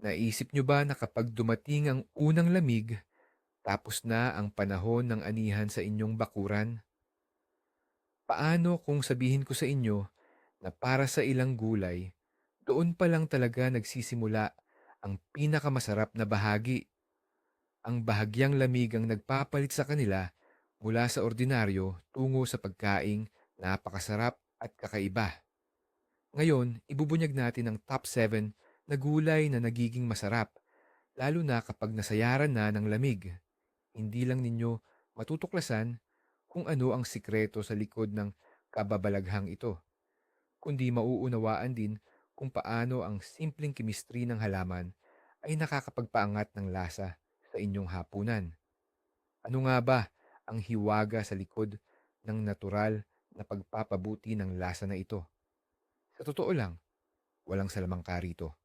Naisip nyo ba na kapag dumating ang unang lamig, tapos na ang panahon ng anihan sa inyong bakuran? Paano kung sabihin ko sa inyo na para sa ilang gulay, doon pa lang talaga nagsisimula ang pinakamasarap na bahagi. Ang bahagyang lamig ang nagpapalit sa kanila mula sa ordinaryo tungo sa pagkaing napakasarap at kakaiba. Ngayon, ibubunyag natin ang top 7 na gulay na nagiging masarap, lalo na kapag nasayaran na ng lamig. Hindi lang ninyo matutuklasan kung ano ang sikreto sa likod ng kababalaghang ito, kundi mauunawaan din kung paano ang simpleng kimistri ng halaman ay nakakapagpaangat ng lasa sa inyong hapunan. Ano nga ba ang hiwaga sa likod ng natural na pagpapabuti ng lasa na ito? Sa totoo lang, walang salamangka rito,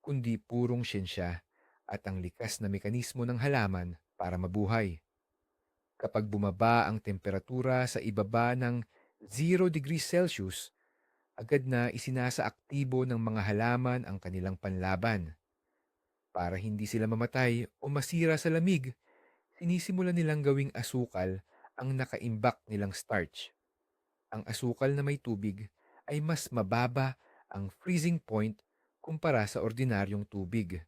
kundi purong siyensya at ang likas na mekanismo ng halaman para mabuhay. Kapag bumaba ang temperatura sa ibaba ng 0 degrees Celsius, agad na isinasa aktibo ng mga halaman ang kanilang panlaban. Para hindi sila mamatay o masira sa lamig, sinisimulan nilang gawing asukal ang nakaimbak nilang starch. Ang asukal na may tubig ay mas mababa ang freezing point kumpara sa ordinaryong tubig.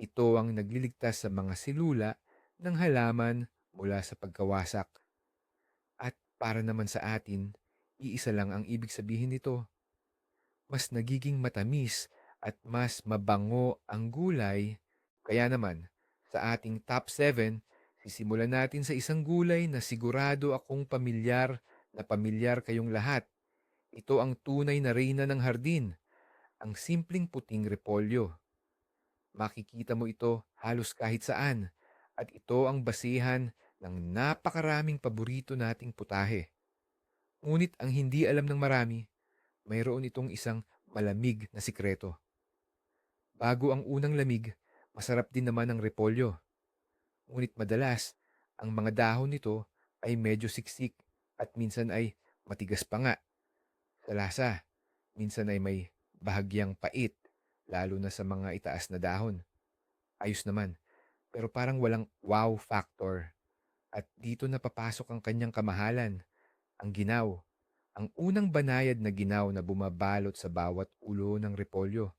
Ito ang nagliligtas sa mga silula ng halaman mula sa pagkawasak. At para naman sa atin, iisa lang ang ibig sabihin nito. Mas nagiging matamis at mas mabango ang gulay. Kaya naman, sa ating top 7, sisimulan natin sa isang gulay na sigurado akong pamilyar na pamilyar kayong lahat. Ito ang tunay na reyna ng hardin, ang simpleng puting repolyo. Makikita mo ito halos kahit saan at ito ang basihan ng napakaraming paborito nating putahe. Ngunit ang hindi alam ng marami, mayroon itong isang malamig na sikreto. Bago ang unang lamig, masarap din naman ang repolyo. Ngunit madalas, ang mga dahon nito ay medyo siksik at minsan ay matigas pa nga. Sa lasa, minsan ay may bahagyang pait, lalo na sa mga itaas na dahon. Ayos naman, pero parang walang wow factor. At dito na papasok ang kanyang kamahalan, ang ginaw. Ang unang banayad na ginaw na bumabalot sa bawat ulo ng repolyo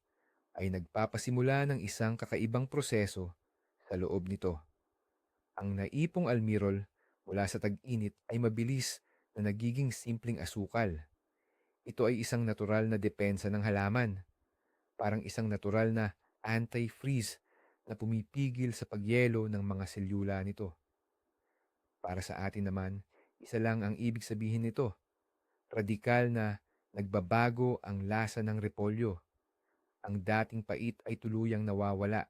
ay nagpapasimula ng isang kakaibang proseso sa loob nito. Ang naipong almirol mula sa tag-init ay mabilis na nagiging simpleng asukal. Ito ay isang natural na depensa ng halaman. Parang isang natural na anti-freeze na pumipigil sa pagyelo ng mga selyula nito. Para sa atin naman, isa lang ang ibig sabihin nito. Radikal na nagbabago ang lasa ng repolyo. Ang dating pait ay tuluyang nawawala.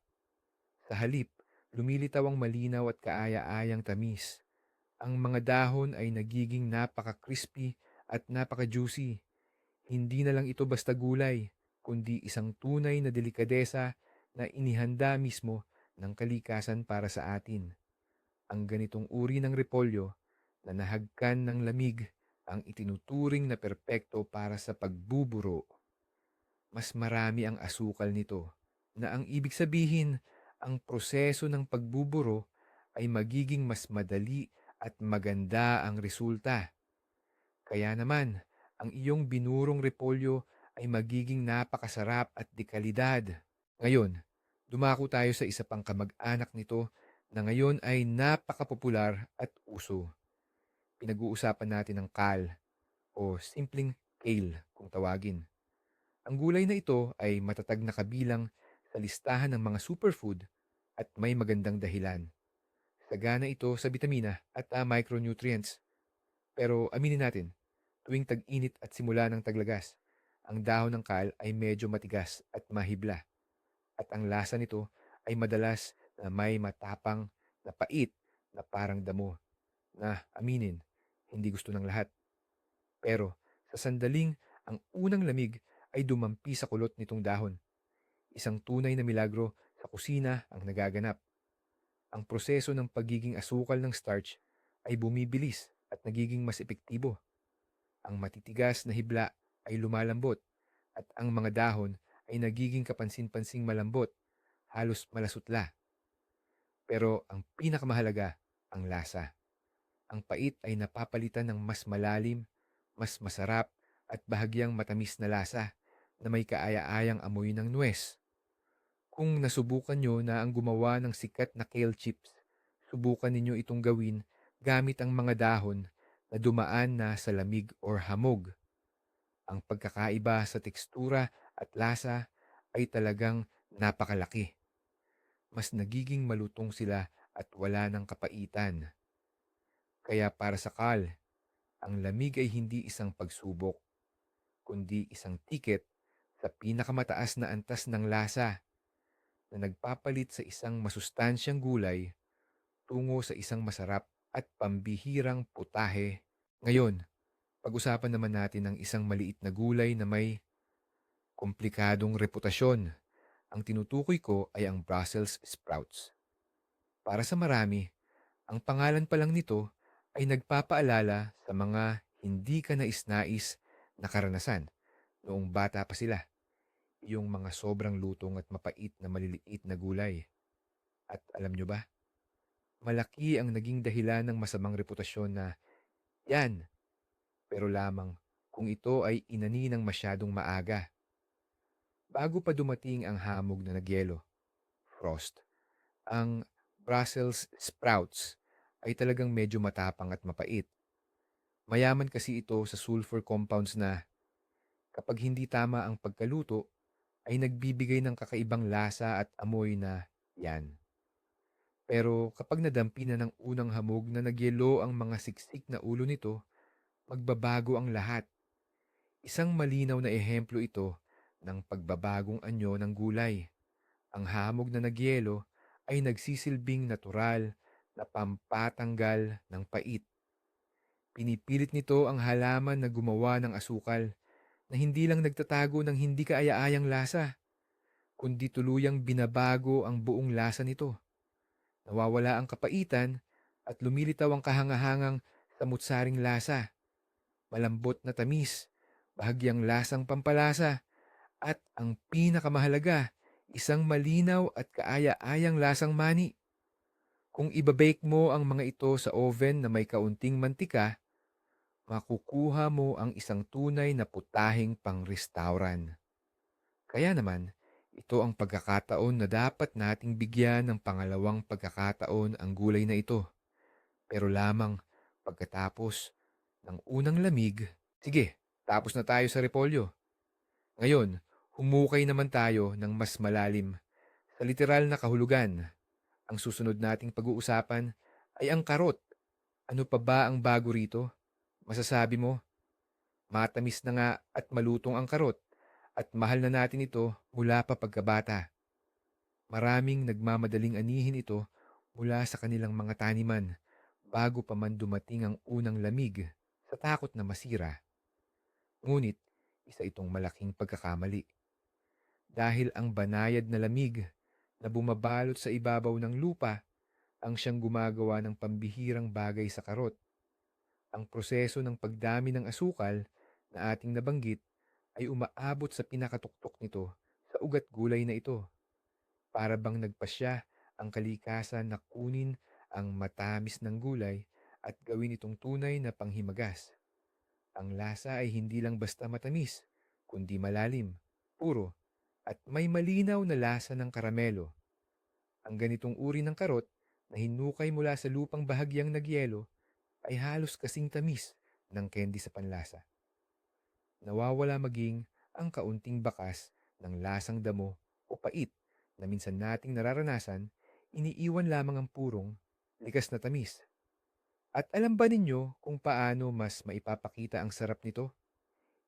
Sa halip, lumilitaw ang malinaw at kaaya-ayang tamis. Ang mga dahon ay nagiging napaka-crispy at napaka-juicy. Hindi na lang ito basta gulay, kundi isang tunay na delikadesa na inihanda mismo ng kalikasan para sa atin. Ang ganitong uri ng repolyo na nahagkan ng lamig ang itinuturing na perpekto para sa pagbuburo. Mas marami ang asukal nito na ang ibig sabihin ang proseso ng pagbuburo ay magiging mas madali at maganda ang resulta. Kaya naman, ang iyong binurong repolyo ay magiging napakasarap at dekalidad. Ngayon, dumako tayo sa isa pang kamag-anak nito na ngayon ay napakapopular at uso. Pinag-uusapan natin ang kale o simpleng kale kung tawagin. Ang gulay na ito ay matatag na kabilang sa listahan ng mga superfood at may magandang dahilan. Sagana ito sa bitamina at uh, micronutrients. Pero aminin natin, tuwing tag-init at simula ng taglagas, ang dahon ng kale ay medyo matigas at mahibla. At ang lasa nito ay madalas na may matapang na pait na parang damo na aminin, hindi gusto ng lahat. Pero sa sandaling ang unang lamig ay dumampi sa kulot nitong dahon. Isang tunay na milagro sa kusina ang nagaganap. Ang proseso ng pagiging asukal ng starch ay bumibilis at nagiging mas epektibo. Ang matitigas na hibla ay lumalambot at ang mga dahon ay nagiging kapansin-pansing malambot halos malasutla. Pero ang pinakamahalaga, ang lasa. Ang pait ay napapalitan ng mas malalim, mas masarap at bahagyang matamis na lasa na may kaaya-ayang amoy ng nuwes. Kung nasubukan nyo na ang gumawa ng sikat na kale chips, subukan ninyo itong gawin gamit ang mga dahon na dumaan na sa lamig or hamog. Ang pagkakaiba sa tekstura at lasa ay talagang napakalaki. Mas nagiging malutong sila at wala ng kapaitan. Kaya para sa Kal, ang lamig ay hindi isang pagsubok, kundi isang tiket sa pinakamataas na antas ng lasa na nagpapalit sa isang masustansyang gulay tungo sa isang masarap at pambihirang putahe. Ngayon, pag-usapan naman natin ang isang maliit na gulay na may komplikadong reputasyon. Ang tinutukoy ko ay ang Brussels sprouts. Para sa marami, ang pangalan pa lang nito ay nagpapaalala sa mga hindi ka nais-nais na karanasan noong bata pa sila. Yung mga sobrang lutong at mapait na maliliit na gulay. At alam nyo ba? Malaki ang naging dahilan ng masamang reputasyon na yan, pero lamang kung ito ay inani ng masyadong maaga. Bago pa dumating ang hamog na nagyelo, frost, ang Brussels sprouts ay talagang medyo matapang at mapait. Mayaman kasi ito sa sulfur compounds na kapag hindi tama ang pagkaluto, ay nagbibigay ng kakaibang lasa at amoy na yan. Pero kapag nadampi na ng unang hamog na nagyelo ang mga siksik na ulo nito, magbabago ang lahat. Isang malinaw na ehemplo ito ng pagbabagong anyo ng gulay. Ang hamog na nagyelo ay nagsisilbing natural na pampatanggal ng pait. Pinipilit nito ang halaman na gumawa ng asukal na hindi lang nagtatago ng hindi kaaya-ayang lasa, kundi tuluyang binabago ang buong lasa nito. Nawawala ang kapaitan at lumilitaw ang kahangahangang samutsaring lasa. Malambot na tamis, bahagyang lasang pampalasa, at ang pinakamahalaga, isang malinaw at kaaya-ayang lasang mani. Kung ibabake mo ang mga ito sa oven na may kaunting mantika, makukuha mo ang isang tunay na putahing pang-restauran. Kaya naman, ito ang pagkakataon na dapat nating bigyan ng pangalawang pagkakataon ang gulay na ito. Pero lamang pagkatapos ng unang lamig, sige, tapos na tayo sa repolyo. Ngayon, humukay naman tayo ng mas malalim sa literal na kahulugan. Ang susunod nating pag-uusapan ay ang karot. Ano pa ba ang bago rito? Masasabi mo, matamis na nga at malutong ang karot at mahal na natin ito mula pa pagkabata. Maraming nagmamadaling anihin ito mula sa kanilang mga taniman bago pa man dumating ang unang lamig sa takot na masira. Ngunit, isa itong malaking pagkakamali. Dahil ang banayad na lamig na bumabalot sa ibabaw ng lupa ang siyang gumagawa ng pambihirang bagay sa karot ang proseso ng pagdami ng asukal na ating nabanggit ay umaabot sa pinakatuktok nito sa ugat gulay na ito. Para bang nagpasya ang kalikasan na kunin ang matamis ng gulay at gawin itong tunay na panghimagas. Ang lasa ay hindi lang basta matamis, kundi malalim, puro, at may malinaw na lasa ng karamelo. Ang ganitong uri ng karot na hinukay mula sa lupang bahagyang nagyelo ay halos kasing tamis ng candy sa panlasa. Nawawala maging ang kaunting bakas ng lasang damo o pait na minsan nating nararanasan, iniiwan lamang ang purong, likas na tamis. At alam ba ninyo kung paano mas maipapakita ang sarap nito?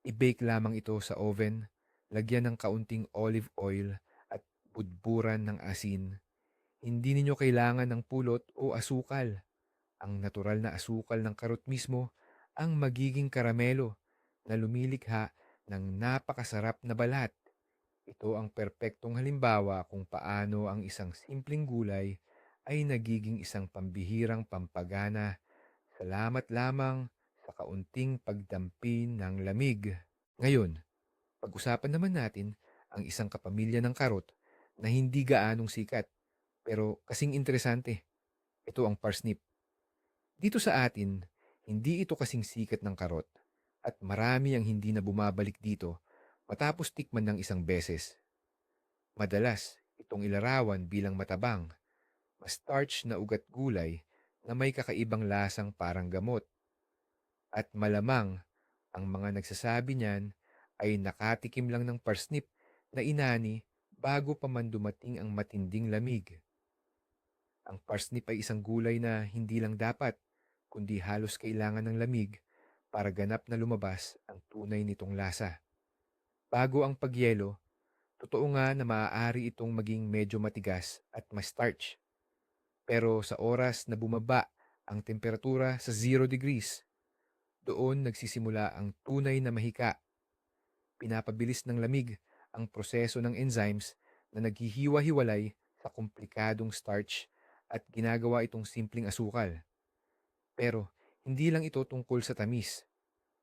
I-bake lamang ito sa oven, lagyan ng kaunting olive oil at budburan ng asin. Hindi ninyo kailangan ng pulot o asukal ang natural na asukal ng karot mismo ang magiging karamelo na lumilikha ng napakasarap na balat. Ito ang perpektong halimbawa kung paano ang isang simpleng gulay ay nagiging isang pambihirang pampagana salamat lamang sa kaunting pagdampin ng lamig. Ngayon, pag-usapan naman natin ang isang kapamilya ng karot na hindi gaanong sikat pero kasing interesante. Ito ang parsnip. Dito sa atin, hindi ito kasing sikat ng karot at marami ang hindi na bumabalik dito matapos tikman ng isang beses. Madalas, itong ilarawan bilang matabang, starch na ugat gulay na may kakaibang lasang parang gamot. At malamang, ang mga nagsasabi niyan ay nakatikim lang ng parsnip na inani bago pa man dumating ang matinding lamig. Ang parsnip ay isang gulay na hindi lang dapat, kundi halos kailangan ng lamig para ganap na lumabas ang tunay nitong lasa. Bago ang pagyelo, totoo nga na maaari itong maging medyo matigas at ma-starch. Pero sa oras na bumaba ang temperatura sa 0 degrees, doon nagsisimula ang tunay na mahika. Pinapabilis ng lamig ang proseso ng enzymes na naghihiwa-hiwalay sa komplikadong starch at ginagawa itong simpleng asukal. Pero hindi lang ito tungkol sa tamis.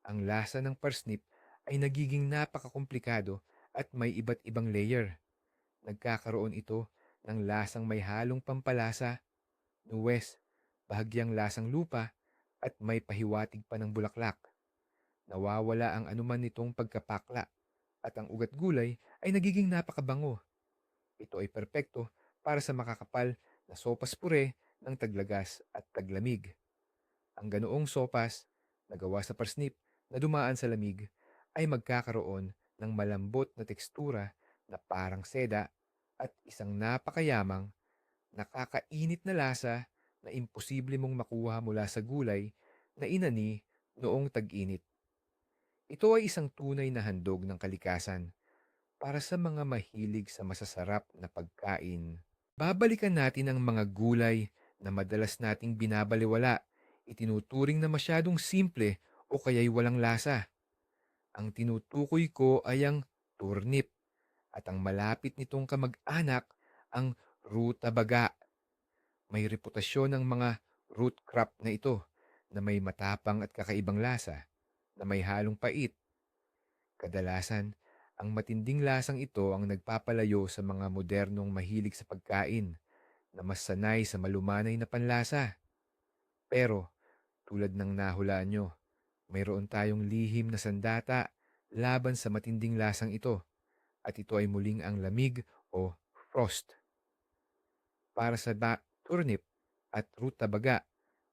Ang lasa ng parsnip ay nagiging napakakomplikado at may iba't ibang layer. Nagkakaroon ito ng lasang may halong pampalasa, nuwes, bahagyang lasang lupa, at may pahiwatig pa ng bulaklak. Nawawala ang anuman nitong pagkapakla at ang ugat gulay ay nagiging napakabango. Ito ay perpekto para sa makakapal na sopas pure ng taglagas at taglamig. Ang ganoong sopas na gawa sa parsnip na dumaan sa lamig ay magkakaroon ng malambot na tekstura na parang seda at isang napakayamang, nakakainit na lasa na imposible mong makuha mula sa gulay na inani noong tag-init. Ito ay isang tunay na handog ng kalikasan para sa mga mahilig sa masasarap na pagkain. Babalikan natin ang mga gulay na madalas nating binabaliwala, itinuturing na masyadong simple o kaya'y walang lasa. Ang tinutukoy ko ay ang turnip at ang malapit nitong kamag-anak ang rutabaga. May reputasyon ng mga root crop na ito na may matapang at kakaibang lasa na may halong pait. Kadalasan, ang matinding lasang ito ang nagpapalayo sa mga modernong mahilig sa pagkain na mas sanay sa malumanay na panlasa. Pero, tulad ng nahulaan nyo, mayroon tayong lihim na sandata laban sa matinding lasang ito at ito ay muling ang lamig o frost. Para sa turnip at rutabaga,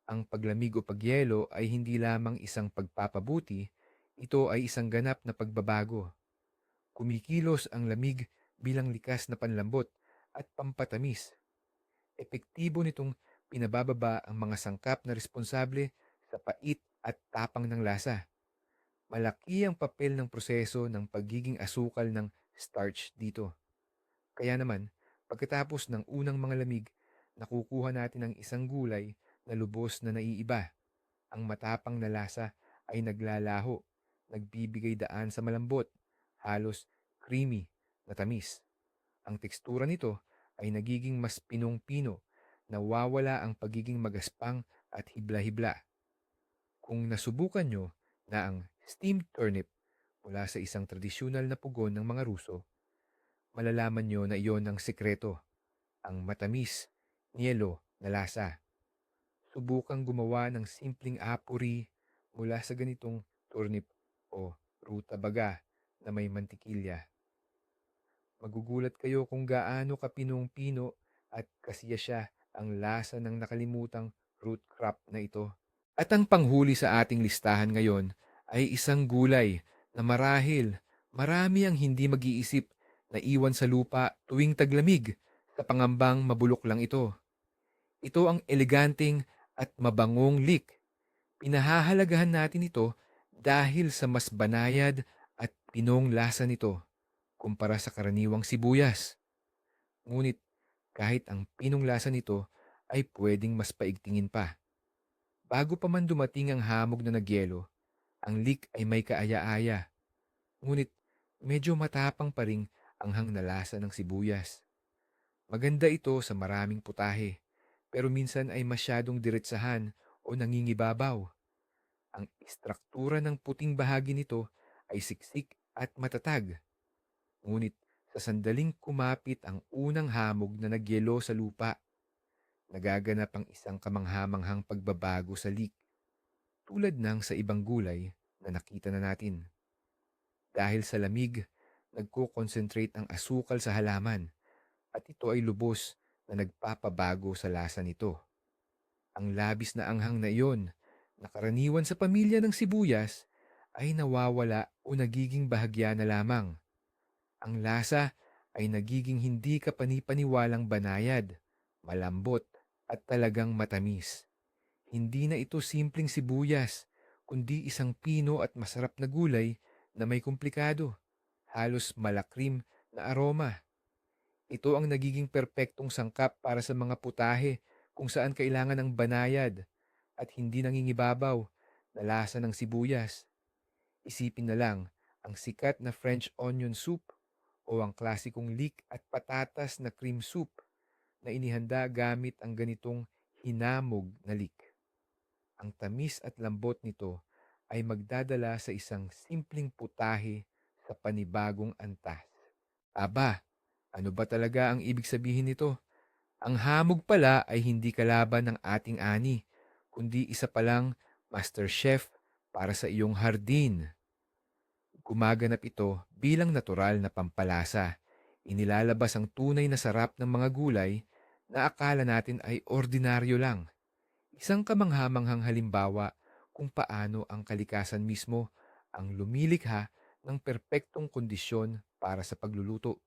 ang paglamig o pagyelo ay hindi lamang isang pagpapabuti, ito ay isang ganap na pagbabago. Kumikilos ang lamig bilang likas na panlambot at pampatamis. Epektibo nitong pinabababa ang mga sangkap na responsable sa pait at tapang ng lasa. Malaki ang papel ng proseso ng pagiging asukal ng starch dito. Kaya naman, pagkatapos ng unang mga lamig, nakukuha natin ang isang gulay na lubos na naiiba. Ang matapang na lasa ay naglalaho, nagbibigay daan sa malambot, halos creamy na tamis. Ang tekstura nito ay nagiging mas pinong-pino, nawawala ang pagiging magaspang at hibla-hibla. Kung nasubukan nyo na ang steamed turnip mula sa isang tradisyonal na pugon ng mga Ruso, malalaman nyo na iyon ang sekreto, ang matamis, nielo na lasa. Subukang gumawa ng simpleng apuri mula sa ganitong turnip o rutabaga na may mantikilya. Magugulat kayo kung gaano kapinong-pino at kasiya siya ang lasa ng nakalimutang root crop na ito. At ang panghuli sa ating listahan ngayon ay isang gulay na marahil marami ang hindi mag-iisip na iwan sa lupa tuwing taglamig sa pangambang mabulok lang ito. Ito ang eleganteng at mabangong lik. Pinahahalagahan natin ito dahil sa mas banayad at pinong lasa nito kumpara sa karaniwang sibuyas. Ngunit kahit ang pinong lasa nito ay pwedeng mas paigtingin pa. Bago pa man dumating ang hamog na nagyelo, ang leek ay may kaaya-aya. Ngunit medyo matapang pa rin ang hang na lasa ng sibuyas. Maganda ito sa maraming putahe, pero minsan ay masyadong diretsahan o nangingibabaw. Ang istruktura ng puting bahagi nito ay siksik at matatag Ngunit sa sandaling kumapit ang unang hamog na nagyelo sa lupa. Nagaganap ang isang kamanghamanghang pagbabago sa leek, tulad ng sa ibang gulay na nakita na natin. Dahil sa lamig, nagko-concentrate ang asukal sa halaman at ito ay lubos na nagpapabago sa lasa nito. Ang labis na anghang na iyon, na karaniwan sa pamilya ng sibuyas, ay nawawala o nagiging bahagya na lamang. Ang lasa ay nagiging hindi kapanipaniwalang banayad, malambot at talagang matamis. Hindi na ito simpleng sibuyas, kundi isang pino at masarap na gulay na may komplikado, halos malakrim na aroma. Ito ang nagiging perpektong sangkap para sa mga putahe kung saan kailangan ng banayad at hindi nangingibabaw na lasa ng sibuyas. Isipin na lang ang sikat na French onion soup o ang klasikong leek at patatas na cream soup na inihanda gamit ang ganitong hinamog na leek. Ang tamis at lambot nito ay magdadala sa isang simpleng putahe sa panibagong antas. Aba, ano ba talaga ang ibig sabihin nito? Ang hamog pala ay hindi kalaban ng ating ani, kundi isa palang master chef para sa iyong hardin. Gumaganap ito bilang natural na pampalasa. Inilalabas ang tunay na sarap ng mga gulay na akala natin ay ordinaryo lang. Isang kamanghamanghang halimbawa kung paano ang kalikasan mismo ang lumilikha ng perpektong kondisyon para sa pagluluto.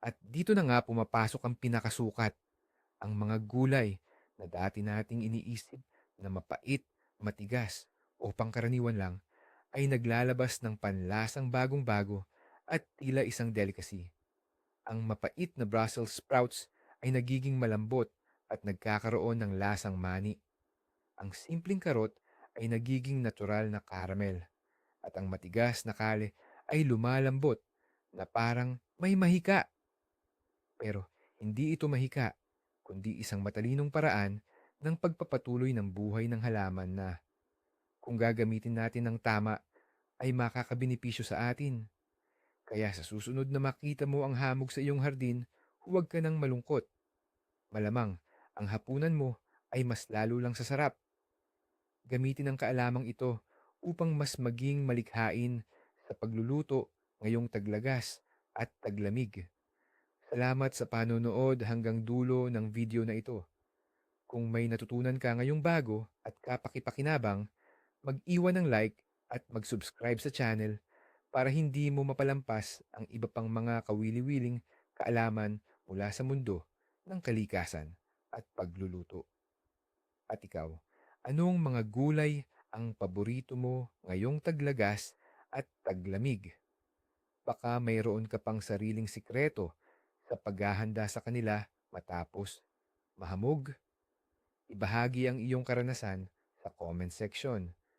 At dito na nga pumapasok ang pinakasukat, ang mga gulay na dati nating iniisip na mapait, matigas o pangkaraniwan lang ay naglalabas ng panlasang bagong-bago at tila isang delicacy. Ang mapait na Brussels sprouts ay nagiging malambot at nagkakaroon ng lasang mani. Ang simpleng karot ay nagiging natural na caramel at ang matigas na kale ay lumalambot na parang may mahika pero hindi ito mahika, kundi isang matalinong paraan ng pagpapatuloy ng buhay ng halaman na, kung gagamitin natin ng tama, ay makakabinipisyo sa atin. Kaya sa susunod na makita mo ang hamog sa iyong hardin, huwag ka nang malungkot. Malamang, ang hapunan mo ay mas lalo lang sa sarap. Gamitin ang kaalamang ito upang mas maging malikhain sa pagluluto ngayong taglagas at taglamig. Salamat sa panonood hanggang dulo ng video na ito. Kung may natutunan ka ngayong bago at kapakipakinabang, mag-iwan ng like at mag-subscribe sa channel para hindi mo mapalampas ang iba pang mga kawili-wiling kaalaman mula sa mundo ng kalikasan at pagluluto. At ikaw, anong mga gulay ang paborito mo ngayong taglagas at taglamig? Baka mayroon ka pang sariling sikreto sa paghahanda sa kanila matapos mahamog. Ibahagi ang iyong karanasan sa comment section.